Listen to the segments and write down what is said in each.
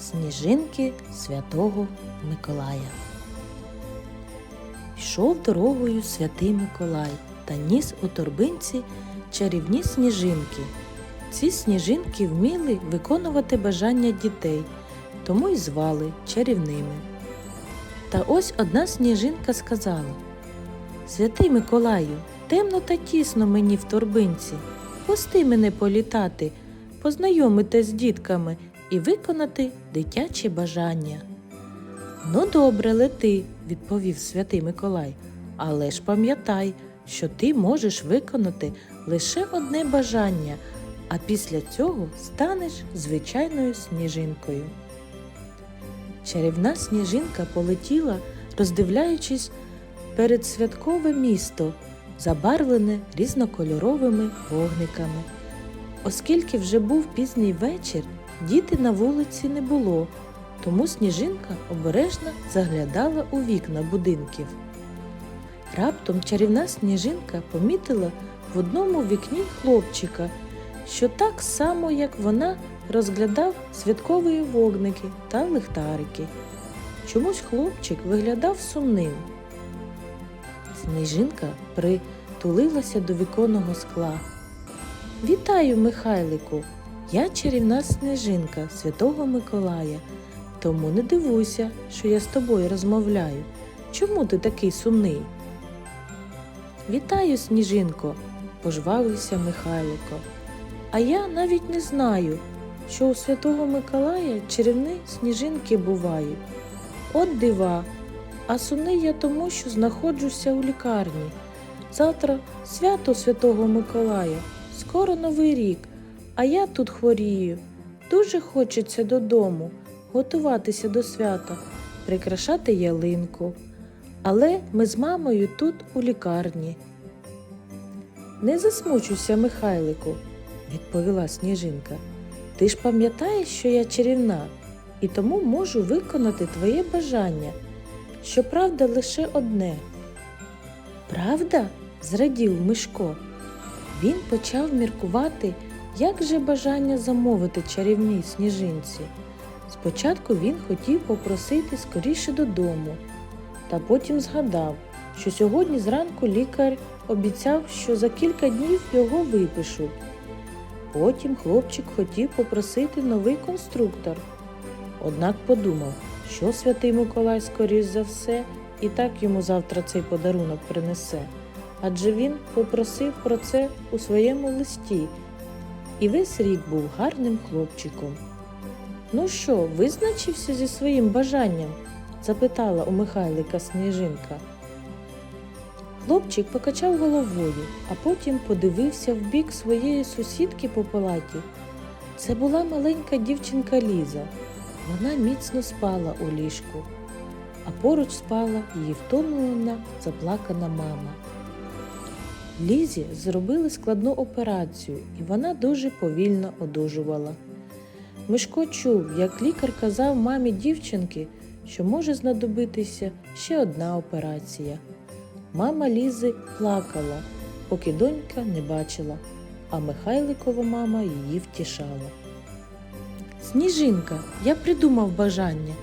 Сніжинки Святого Миколая. Йшов дорогою святий Миколай та ніс у торбинці чарівні сніжинки. Ці сніжинки вміли виконувати бажання дітей, тому й звали чарівними. Та ось одна сніжинка сказала Святий Миколаю, темно та тісно мені в торбинці. Пусти мене політати, познайомити з дітками і виконати дитяче бажання. Ну, добре, лети, відповів святий Миколай, але ж пам'ятай, що ти можеш виконати лише одне бажання, а після цього станеш звичайною сніжинкою. Чарівна сніжинка полетіла, роздивляючись перед святкове місто, забарвлене різнокольоровими вогниками. Оскільки вже був пізній вечір, діти на вулиці не було, тому сніжинка обережно заглядала у вікна будинків. Раптом чарівна сніжинка помітила в одному вікні хлопчика, що так само, як вона, розглядав святкові вогники та лихтарики. Чомусь хлопчик виглядав сумним. Сніжинка притулилася до віконного скла. Вітаю, Михайлику! Я чарівна сніжинка Святого Миколая. Тому не дивуйся, що я з тобою розмовляю. Чому ти такий сумний? Вітаю, сніжинко, пожвавився Михайлико. А я навіть не знаю, що у Святого Миколая чарівні сніжинки бувають. От дива, а сумний я тому, що знаходжуся у лікарні. Завтра свято Святого Миколая, скоро Новий рік, а я тут хворію. Дуже хочеться додому, готуватися до свята, прикрашати ялинку. Але ми з мамою тут у лікарні. Не засмучуйся, Михайлику, відповіла сніжинка. Ти ж пам'ятаєш, що я чарівна, і тому можу виконати твоє бажання. Щоправда, лише одне. Правда? зрадів Мишко. Він почав міркувати, як же бажання замовити чарівній сніжинці. Спочатку він хотів попросити скоріше додому, та потім згадав, що сьогодні зранку лікар обіцяв, що за кілька днів його випишуть. Потім хлопчик хотів попросити новий конструктор. Однак подумав, що святий Миколай, скоріш за все, і так йому завтра цей подарунок принесе. Адже він попросив про це у своєму листі і весь рік був гарним хлопчиком. Ну що, визначився зі своїм бажанням? запитала у Михайлика сніжинка. Хлопчик покачав головою, а потім подивився в бік своєї сусідки по палаті. Це була маленька дівчинка Ліза. Вона міцно спала у ліжку, а поруч спала її втомлена, заплакана мама. Лізі зробили складну операцію, і вона дуже повільно одужувала. Мишко чув, як лікар казав мамі дівчинки, що може знадобитися ще одна операція. Мама Лізи плакала, поки донька не бачила, а Михайликова мама її втішала. Сніжинка, я придумав бажання,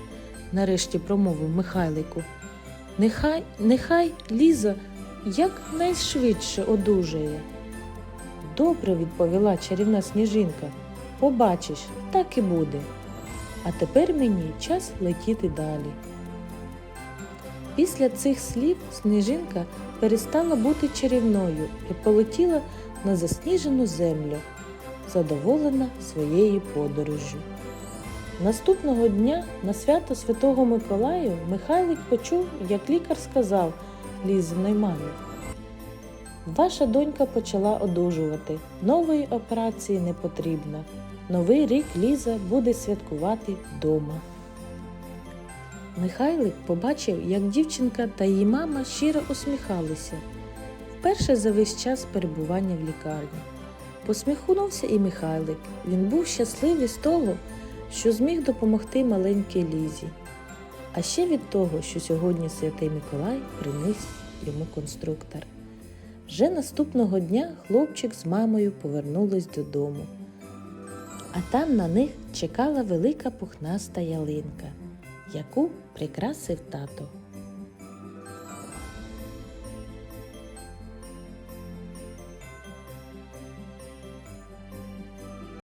нарешті промовив Михайлику. Нехай, нехай Ліза якнайшвидше одужає. Добре, відповіла чарівна сніжинка. Побачиш, так і буде. А тепер мені час летіти далі. Після цих слів сніжинка перестала бути чарівною і полетіла на засніжену землю, задоволена своєю подорожжю. Наступного дня на свято Святого Миколаю Михайлик почув, як лікар сказав Лізиної мамі. Ваша донька почала одужувати. Нової операції не потрібно. Новий рік Ліза буде святкувати вдома. Михайлик побачив, як дівчинка та її мама щиро усміхалися вперше за весь час перебування в лікарні. Посміхнувся і Михайлик. Він був щасливий з того, що зміг допомогти маленькій Лізі, а ще від того, що сьогодні святий Миколай приніс йому конструктор. Вже наступного дня хлопчик з мамою повернулись додому. а там на них чекала велика пухнаста ялинка, яку прикрасив тато.